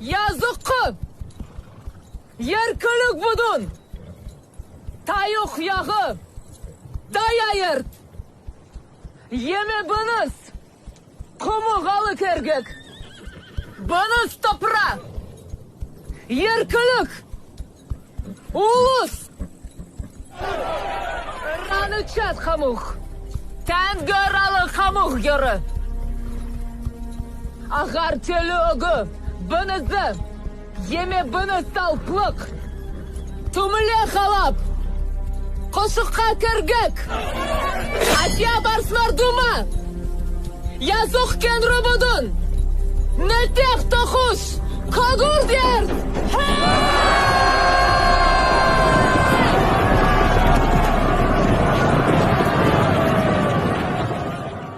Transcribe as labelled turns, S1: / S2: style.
S1: Yazıkı. Yerkılık budun. Tayuk yağı. Dayayırt. Yeme bınız. Kumu galık ergek. Bınız topra. Yerkılık. Ulus. Ranı çat kamuk. Ten göralı kamuk görü. Telögü. Bınızı. бұнысы еме бұны салпылық түміле қалап құшыққа кіргік. Атия барсынар дума. Язуқ кен рубудун нөтех тұқуш когурдер